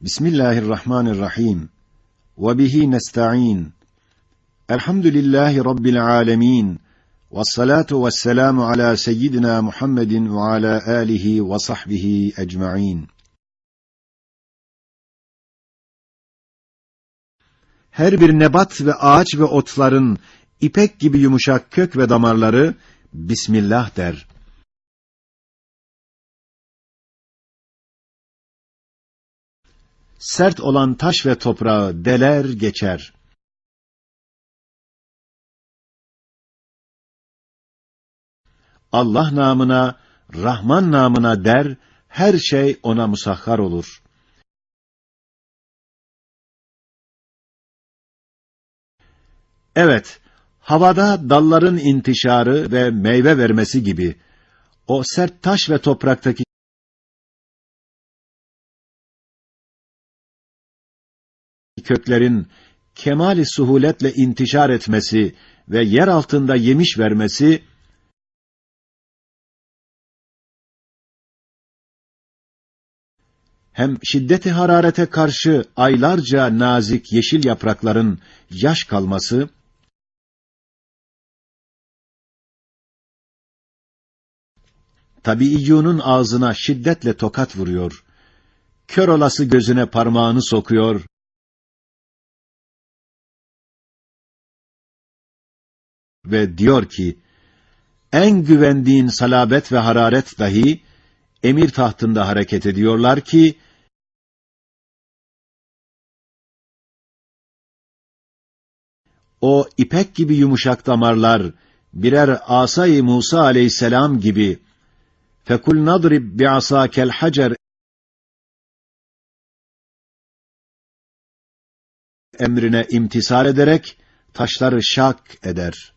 Bismillahirrahmanirrahim. Ve bihi nesta'in. Elhamdülillahi Rabbil alemin. Vessalatu vesselamu ala seyyidina Muhammedin ve ala alihi ve sahbihi ecma'in. Her bir nebat ve ağaç ve otların ipek gibi yumuşak kök ve damarları Bismillah der. Sert olan taş ve toprağı deler geçer. Allah namına, Rahman namına der, her şey ona musahhar olur. Evet, havada dalların intişarı ve meyve vermesi gibi, o sert taş ve topraktaki köklerin kemali suhuletle intişar etmesi ve yer altında yemiş vermesi, hem şiddeti hararete karşı aylarca nazik yeşil yaprakların yaş kalması, tabiiyyunun ağzına şiddetle tokat vuruyor, kör olası gözüne parmağını sokuyor, ve diyor ki, en güvendiğin salabet ve hararet dahi, emir tahtında hareket ediyorlar ki, o ipek gibi yumuşak damarlar, birer asay Musa aleyhisselam gibi, fekul nadrib bi'asakel hacer emrine imtisal ederek, taşları şak eder.